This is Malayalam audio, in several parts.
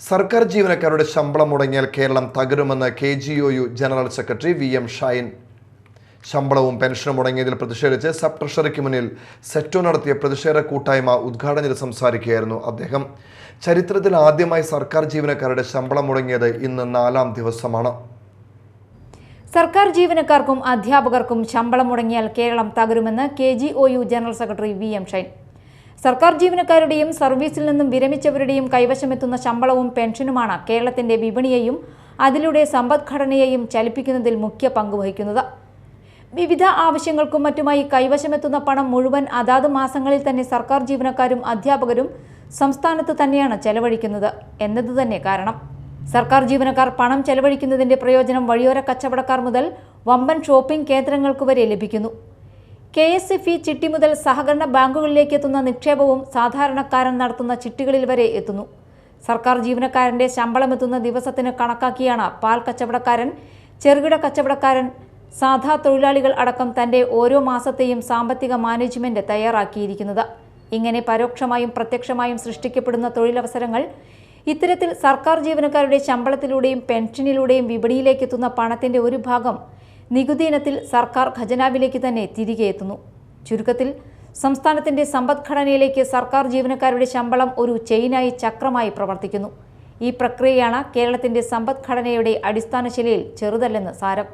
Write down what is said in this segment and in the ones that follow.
സർക്കാർ ജീവനക്കാരുടെ ശമ്പളം മുടങ്ങിയാൽ Keralam തകരുമെന്ന് K G O U general secretary V M Shine. ശമ്പളവും പെൻഷനും മുടങ്ങിയതിൽ പ്രതിഷേധിച്ച് സബ് ട്രഷറിക്ക് മുന്നിൽ സെറ്റോ നടത്തിയ പ്രതിഷേധ കൂട്ടായ്മ ഉദ്ഘാടനം ചെയ്ത് സംസാരിക്കുകയായിരുന്നു അദ്ദേഹം. ചരിത്രത്തിൽ ആദ്യമായി സർക്കാർ ജീവനക്കാരുടെ ശമ്പളം മുടങ്ങിയത് ഇന്ന് നാലാം ദിവസമാണ്. സർക്കാർ ജീവനക്കാർക്കും അധ്യാപകർക്കും ശമ്പളം മുടങ്ങിയാൽ Keralam തകരുമെന്ന് K G O U general secretary V M Shine. സർക്കാർ ജീവനക്കാരുടെയും സർവീസിൽ നിന്നും വിരമിച്ചവരുടെയും കൈവശമെത്തുന്ന ശമ്പളവും പെൻഷനുമാണ് കേരളത്തിന്റെ വിപണിയെയും അതിലൂടെ സമ്പദ്ഘടനയെയും ചലിപ്പിക്കുന്നതിൽ മുഖ്യ പങ്കുവഹിക്കുന്നത് വിവിധ ആവശ്യങ്ങൾക്കും മറ്റുമായി കൈവശമെത്തുന്ന പണം മുഴുവൻ അതാത് മാസങ്ങളിൽ തന്നെ സർക്കാർ ജീവനക്കാരും അധ്യാപകരും സംസ്ഥാനത്ത് തന്നെയാണ് ചെലവഴിക്കുന്നത് എന്നത് തന്നെ കാരണം. സർക്കാർ ജീവനക്കാർ പണം ചെലവഴിക്കുന്നതിന്റെ പ്രയോജനം വഴിയോര കച്ചവടക്കാർ മുതൽ വമ്പൻ ഷോപ്പിംഗ് കേന്ദ്രങ്ങൾക്ക് വരെ ലഭിക്കുന്നു. കെ എസ് എഫ് ഇ ചിട്ടി മുതൽ സഹകരണ ബാങ്കുകളിലേക്ക് എത്തുന്ന നിക്ഷേപവും സാധാരണക്കാരൻ നടത്തുന്ന ചിട്ടികളിൽ വരെ എത്തുന്നു. സർക്കാർ ജീവനക്കാരന്റെ ശമ്പളം എത്തുന്ന ദിവസത്തിന് കണക്കാക്കിയാണ് പാൽ കച്ചവടക്കാരൻ ചെറുകിട കച്ചവടക്കാരൻ സാധാ തൊഴിലാളികൾ അടക്കം തന്റെ ഓരോ മാസത്തെയും സാമ്പത്തിക മാനേജ്മെന്റ് തയ്യാറാക്കിയിരിക്കുന്നത്. ഇങ്ങനെ പരോക്ഷമായും പ്രത്യക്ഷമായും സൃഷ്ടിക്കപ്പെടുന്ന തൊഴിലവസരങ്ങൾ ഇത്തരത്തിൽ സർക്കാർ ജീവനക്കാരുടെ ശമ്പളത്തിലൂടെയും പെൻഷനിലൂടെയും വിപണിയിലേക്ക് എത്തുന്ന പണത്തിന്റെ ഒരു ഭാഗം നികുതി ഇനത്തിൽ സർക്കാർ ഖജനാവിലേക്ക് തന്നെ തിരികെ എത്തുന്നു. ചുരുക്കത്തിൽ സംസ്ഥാനത്തിന്റെ സമ്പദ്ഘടനയിലേക്ക് സർക്കാർ ജീവനക്കാരുടെ ശമ്പളം ഒരു ചെയിനായി ചക്രമായി പ്രവർത്തിക്കുന്നു. ഈ പ്രക്രിയയാണ് കേരളത്തിന്റെ സമ്പദ്ഘടനയുടെ അടിസ്ഥാന ശിലയിൽ ചെറുതല്ലെന്ന് സാരം.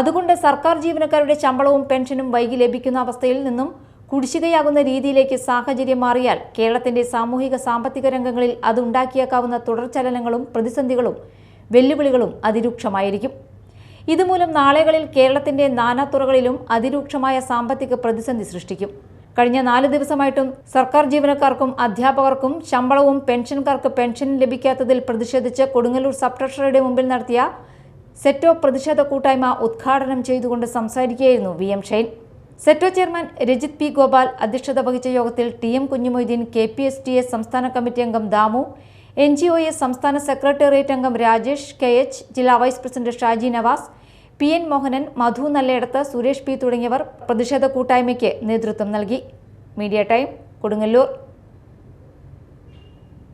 അതുകൊണ്ട് സർക്കാർ ജീവനക്കാരുടെ ശമ്പളവും പെൻഷനും വൈകി ലഭിക്കുന്ന അവസ്ഥയിൽ നിന്നും കുടിശ്ശികയാകുന്ന രീതിയിലേക്ക് സാഹചര്യം മാറിയാൽ കേരളത്തിന്റെ സാമൂഹിക സാമ്പത്തിക രംഗങ്ങളിൽ അതുണ്ടാക്കിയേക്കാവുന്ന തുടർചലനങ്ങളും പ്രതിസന്ധികളും വെല്ലുവിളികളും അതിരൂക്ഷമായിരിക്കും. ഇതുമൂലം നാളെകളിൽ കേരളത്തിന്റെ നാനാതുറകളിലും അതിരൂക്ഷമായ സാമ്പത്തിക പ്രതിസന്ധി സൃഷ്ടിക്കും. കഴിഞ്ഞ നാല് ദിവസമായിട്ടും സർക്കാർ ജീവനക്കാർക്കും അധ്യാപകർക്കും ശമ്പളവും പെൻഷൻകാർക്ക് പെൻഷൻ ലഭിക്കാത്തതിൽ പ്രതിഷേധിച്ച് കൊടുങ്ങല്ലൂർ സബ് ട്രഷറിയുടെ മുമ്പിൽ നടത്തിയ സെറ്റോ പ്രതിഷേധ കൂട്ടായ്മ ഉദ്ഘാടനം ചെയ്തുകൊണ്ട് സംസാരിക്കുകയായിരുന്നു V M Shine. SETO chairman Rajith P Gopal അധ്യക്ഷത വഹിച്ച യോഗത്തിൽ T M Kunjumoitheen K P S T S സംസ്ഥാന കമ്മിറ്റി അംഗം Damu N G O S സംസ്ഥാന സെക്രട്ടേറിയറ്റ് അംഗം രാജേഷ് കെ എച്ച് ജില്ലാ vice president Shaji Navas P N Mohanan Madhu Nallayidath Suresh P തുടങ്ങിയവർ പ്രതിഷേധ കൂട്ടായ്മയ്ക്ക് നേതൃത്വം നൽകി. Media time Kodungallur.